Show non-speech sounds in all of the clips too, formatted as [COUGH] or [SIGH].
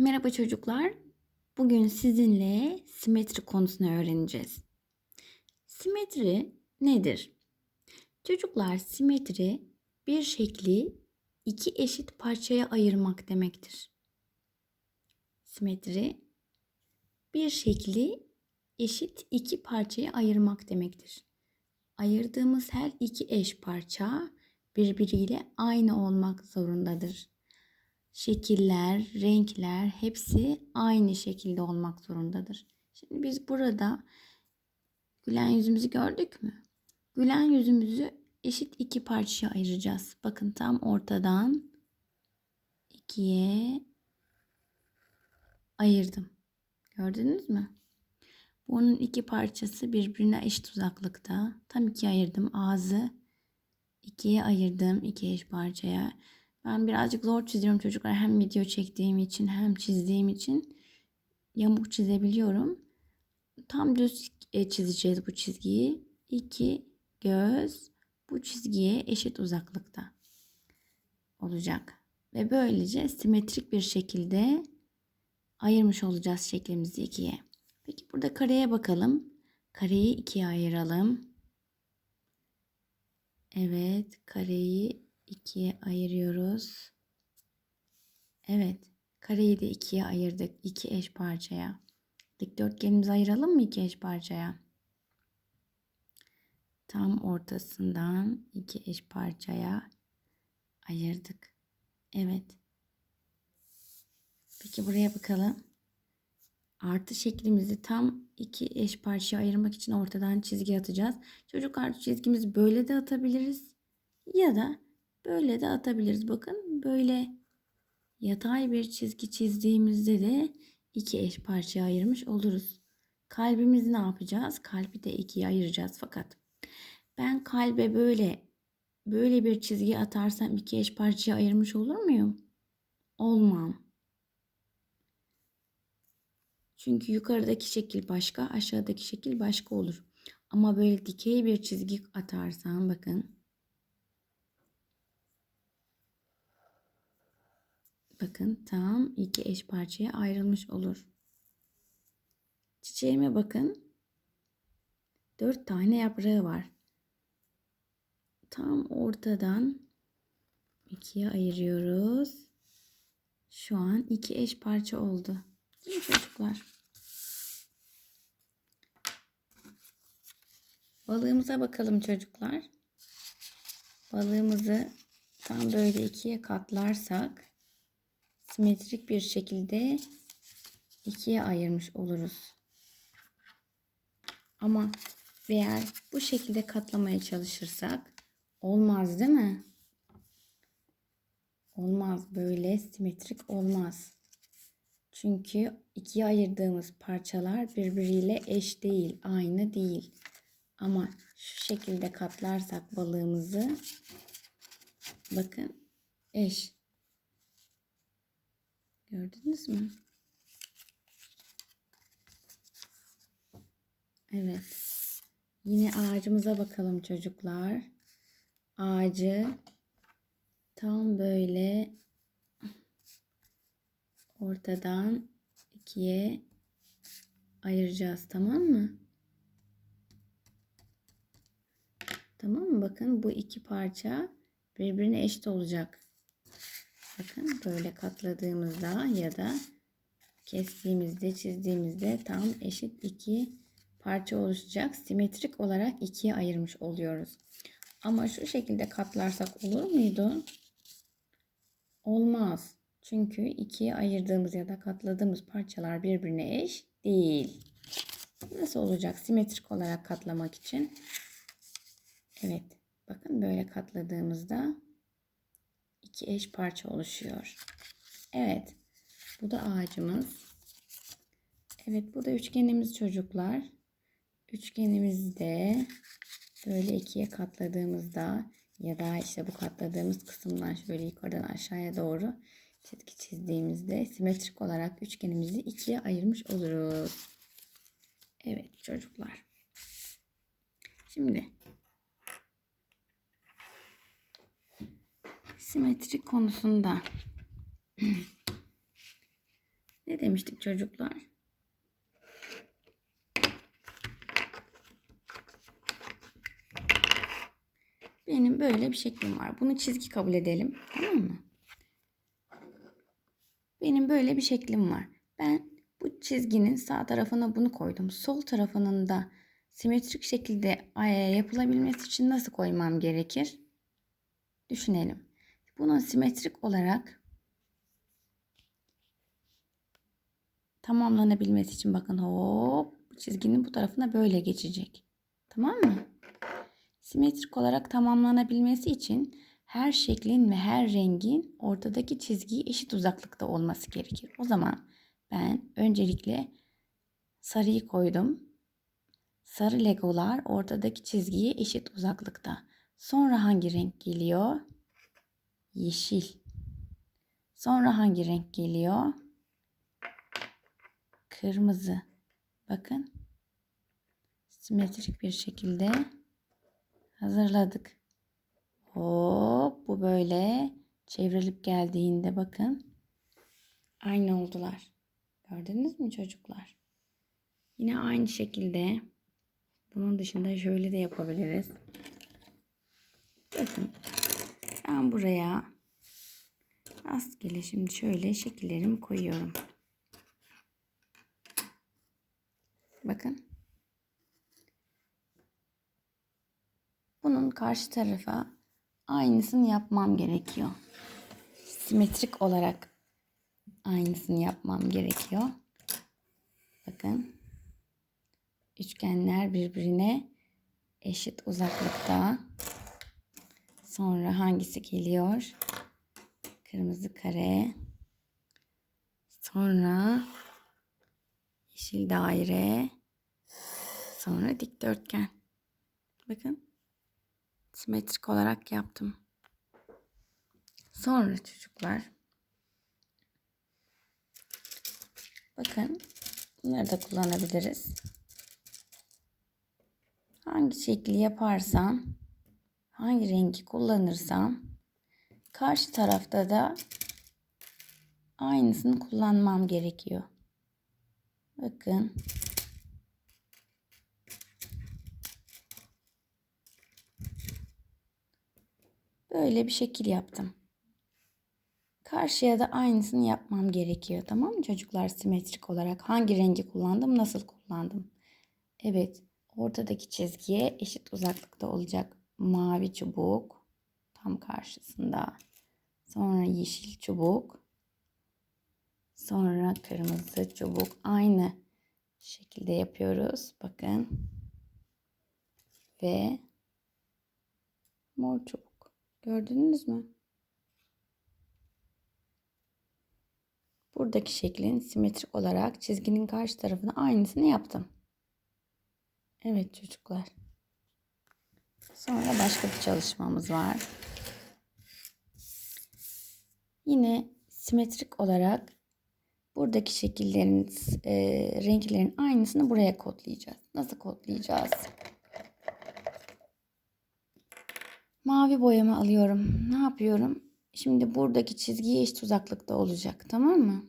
Merhaba çocuklar. Bugün sizinle simetri konusunu öğreneceğiz. Simetri nedir? Çocuklar simetri bir şekli iki eşit parçaya ayırmak demektir. Simetri bir şekli eşit iki parçaya ayırmak demektir. Ayırdığımız her iki eş parça birbiriyle aynı olmak zorundadır şekiller, renkler hepsi aynı şekilde olmak zorundadır. Şimdi biz burada gülen yüzümüzü gördük mü? Gülen yüzümüzü eşit iki parçaya ayıracağız. Bakın tam ortadan ikiye ayırdım. Gördünüz mü? Bunun iki parçası birbirine eşit uzaklıkta. Tam ikiye ayırdım. Ağzı ikiye ayırdım. iki eş parçaya. Ben birazcık zor çiziyorum çocuklar. Hem video çektiğim için hem çizdiğim için yamuk çizebiliyorum. Tam düz e, çizeceğiz bu çizgiyi. İki göz bu çizgiye eşit uzaklıkta olacak. Ve böylece simetrik bir şekilde ayırmış olacağız şeklimizi ikiye. Peki burada kareye bakalım. Kareyi ikiye ayıralım. Evet, kareyi ikiye ayırıyoruz. Evet. Kareyi de ikiye ayırdık. iki eş parçaya. Dikdörtgenimizi ayıralım mı iki eş parçaya? Tam ortasından iki eş parçaya ayırdık. Evet. Peki buraya bakalım. Artı şeklimizi tam iki eş parçaya ayırmak için ortadan çizgi atacağız. Çocuk artı çizgimizi böyle de atabiliriz. Ya da Böyle de atabiliriz. Bakın böyle yatay bir çizgi çizdiğimizde de iki eş parçaya ayırmış oluruz. Kalbimizi ne yapacağız? Kalbi de ikiye ayıracağız fakat ben kalbe böyle böyle bir çizgi atarsam iki eş parçaya ayırmış olur muyum? Olmam. Çünkü yukarıdaki şekil başka, aşağıdaki şekil başka olur. Ama böyle dikey bir çizgi atarsam bakın Bakın tam iki eş parçaya ayrılmış olur. Çiçeğime bakın. Dört tane yaprağı var. Tam ortadan ikiye ayırıyoruz. Şu an iki eş parça oldu. Değil mi çocuklar? Balığımıza bakalım çocuklar. Balığımızı tam böyle ikiye katlarsak simetrik bir şekilde ikiye ayırmış oluruz. Ama eğer bu şekilde katlamaya çalışırsak olmaz değil mi? Olmaz böyle simetrik olmaz. Çünkü ikiye ayırdığımız parçalar birbiriyle eş değil, aynı değil. Ama şu şekilde katlarsak balığımızı bakın eş. Gördünüz mü? Evet. Yine ağacımıza bakalım çocuklar. Ağacı tam böyle ortadan ikiye ayıracağız tamam mı? Tamam mı? Bakın bu iki parça birbirine eşit olacak. Bakın böyle katladığımızda ya da kestiğimizde çizdiğimizde tam eşit iki parça oluşacak. Simetrik olarak ikiye ayırmış oluyoruz. Ama şu şekilde katlarsak olur muydu? Olmaz. Çünkü ikiye ayırdığımız ya da katladığımız parçalar birbirine eş değil. Nasıl olacak simetrik olarak katlamak için? Evet. Bakın böyle katladığımızda iki eş parça oluşuyor. Evet. Bu da ağacımız. Evet bu da üçgenimiz çocuklar. Üçgenimizde böyle ikiye katladığımızda ya da işte bu katladığımız kısımdan şöyle yukarıdan aşağıya doğru çizgi çizdiğimizde simetrik olarak üçgenimizi ikiye ayırmış oluruz. Evet çocuklar. Şimdi simetri konusunda [CLEARS THROAT] Ne demiştik çocuklar? Benim böyle bir şeklim var. Bunu çizgi kabul edelim. Tamam mı? Benim böyle bir şeklim var. Ben bu çizginin sağ tarafına bunu koydum. Sol tarafının da simetrik şekilde yapılabilmesi için nasıl koymam gerekir? Düşünelim. Bunun simetrik olarak tamamlanabilmesi için bakın hop çizginin bu tarafına böyle geçecek. Tamam mı? Simetrik olarak tamamlanabilmesi için her şeklin ve her rengin ortadaki çizgiyi eşit uzaklıkta olması gerekir. O zaman ben öncelikle sarıyı koydum. Sarı legolar ortadaki çizgiye eşit uzaklıkta. Sonra hangi renk geliyor? Yeşil. Sonra hangi renk geliyor? Kırmızı. Bakın. Simetrik bir şekilde hazırladık. Hop bu böyle çevrilip geldiğinde bakın aynı oldular. Gördünüz mü çocuklar? Yine aynı şekilde bunun dışında şöyle de yapabiliriz. Bakın ben buraya rastgele şimdi şöyle şekillerimi koyuyorum. Bakın. Bunun karşı tarafa aynısını yapmam gerekiyor. Simetrik olarak aynısını yapmam gerekiyor. Bakın. Üçgenler birbirine eşit uzaklıkta. Sonra hangisi geliyor? Kırmızı kare. Sonra yeşil daire. Sonra dikdörtgen. Bakın. Simetrik olarak yaptım. Sonra çocuklar. Bakın. Bunları da kullanabiliriz. Hangi şekli yaparsam, hangi rengi kullanırsam karşı tarafta da aynısını kullanmam gerekiyor. Bakın. Böyle bir şekil yaptım. Karşıya da aynısını yapmam gerekiyor. Tamam mı çocuklar simetrik olarak? Hangi rengi kullandım, nasıl kullandım? Evet, ortadaki çizgiye eşit uzaklıkta olacak mavi çubuk tam karşısında. Sonra yeşil çubuk. Sonra kırmızı çubuk. Aynı şekilde yapıyoruz. Bakın. Ve mor çubuk. Gördünüz mü? Buradaki şeklin simetrik olarak çizginin karşı tarafına aynısını yaptım. Evet çocuklar. Sonra başka bir çalışmamız var. Yine simetrik olarak buradaki şekillerin, e, renklerin aynısını buraya kodlayacağız. Nasıl kodlayacağız? Mavi boyama alıyorum. Ne yapıyorum? Şimdi buradaki çizgiye eşit uzaklıkta olacak. Tamam mı?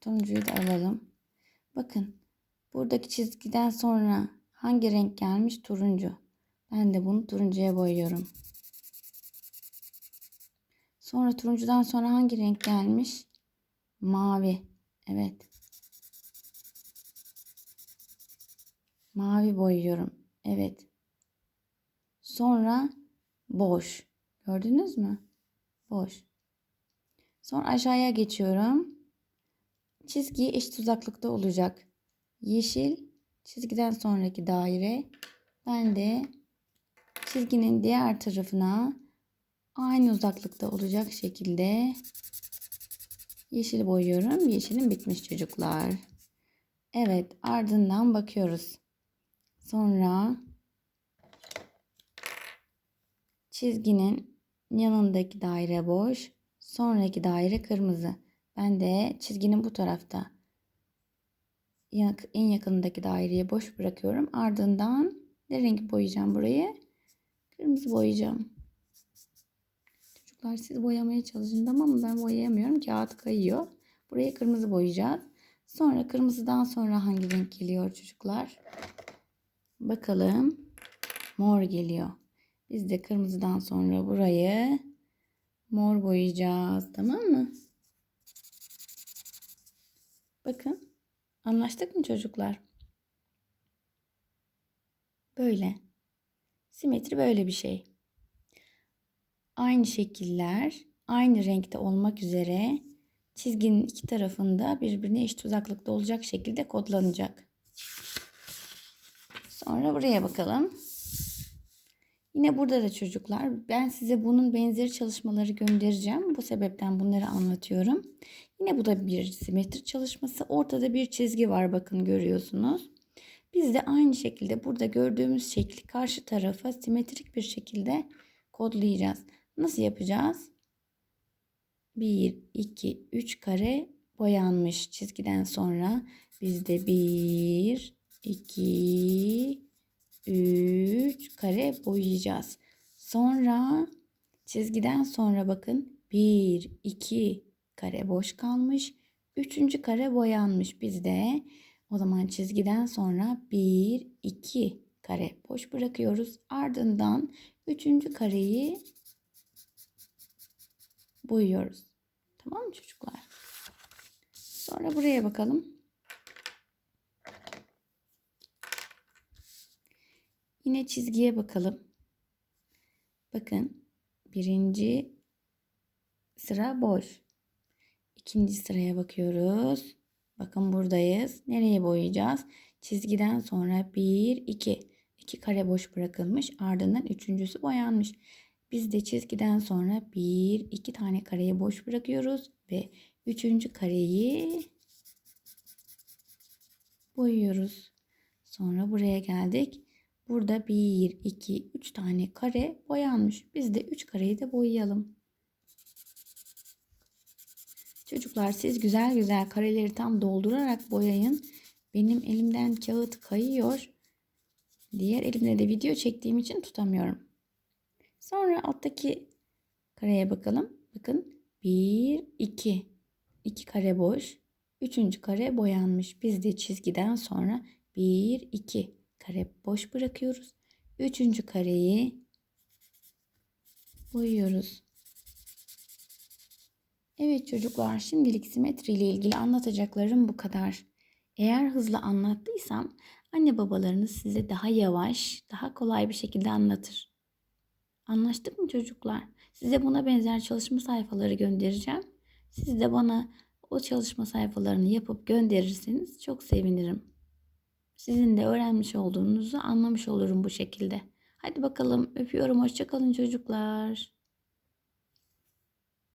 Turuncuyu da alalım. Bakın. Buradaki çizgiden sonra hangi renk gelmiş? Turuncu. Ben de bunu turuncuya boyuyorum. Sonra turuncudan sonra hangi renk gelmiş? Mavi. Evet. Mavi boyuyorum. Evet. Sonra boş. Gördünüz mü? Boş. Sonra aşağıya geçiyorum. Çizgi eşit uzaklıkta olacak. Yeşil çizgiden sonraki daire. Ben de çizginin diğer tarafına aynı uzaklıkta olacak şekilde yeşil boyuyorum. Yeşilim bitmiş çocuklar. Evet ardından bakıyoruz. Sonra çizginin yanındaki daire boş. Sonraki daire kırmızı. Ben de çizginin bu tarafta en yakındaki daireye boş bırakıyorum. Ardından ne renk boyayacağım burayı? Kırmızı boyayacağım. Çocuklar siz boyamaya çalışın tamam mı? Ben boyayamıyorum. Kağıt kayıyor. Buraya kırmızı boyayacağız. Sonra kırmızıdan sonra hangi renk geliyor çocuklar? Bakalım. Mor geliyor. Biz de kırmızıdan sonra burayı mor boyayacağız. Tamam mı? Bakın. Anlaştık mı çocuklar? Böyle. Simetri böyle bir şey. Aynı şekiller, aynı renkte olmak üzere çizginin iki tarafında birbirine eşit uzaklıkta olacak şekilde kodlanacak. Sonra buraya bakalım. Yine burada da çocuklar ben size bunun benzeri çalışmaları göndereceğim. Bu sebepten bunları anlatıyorum. Yine bu da bir simetri çalışması. Ortada bir çizgi var bakın görüyorsunuz. Biz de aynı şekilde burada gördüğümüz şekli karşı tarafa simetrik bir şekilde kodlayacağız. Nasıl yapacağız? 1, 2, 3 kare boyanmış çizgiden sonra biz de 1, 2, 3 kare boyayacağız. Sonra çizgiden sonra bakın 1, 2 kare boş kalmış. Üçüncü kare boyanmış. Biz de o zaman çizgiden sonra 1, 2 kare boş bırakıyoruz. Ardından üçüncü kareyi boyuyoruz. Tamam mı çocuklar? Sonra buraya bakalım. Yine çizgiye bakalım. Bakın birinci sıra boş. İkinci sıraya bakıyoruz. Bakın buradayız. Nereye boyayacağız? Çizgiden sonra 1, 2. 2 kare boş bırakılmış. Ardından üçüncüsü boyanmış. Biz de çizgiden sonra 1, 2 tane kareyi boş bırakıyoruz. Ve üçüncü kareyi boyuyoruz. Sonra buraya geldik. Burada 1, 2, 3 tane kare boyanmış. Biz de 3 kareyi de boyayalım. Çocuklar siz güzel güzel kareleri tam doldurarak boyayın. Benim elimden kağıt kayıyor. Diğer elimde de video çektiğim için tutamıyorum. Sonra alttaki kareye bakalım. Bakın 1, 2. 2 kare boş. Üçüncü kare boyanmış. Biz de çizgiden sonra 1, 2 kare boş bırakıyoruz. Üçüncü kareyi boyuyoruz. Evet çocuklar şimdilik simetri ile ilgili anlatacaklarım bu kadar. Eğer hızlı anlattıysam anne babalarınız size daha yavaş, daha kolay bir şekilde anlatır. Anlaştık mı çocuklar? Size buna benzer çalışma sayfaları göndereceğim. Siz de bana o çalışma sayfalarını yapıp gönderirseniz çok sevinirim. Sizin de öğrenmiş olduğunuzu anlamış olurum bu şekilde. Hadi bakalım öpüyorum. Hoşçakalın çocuklar.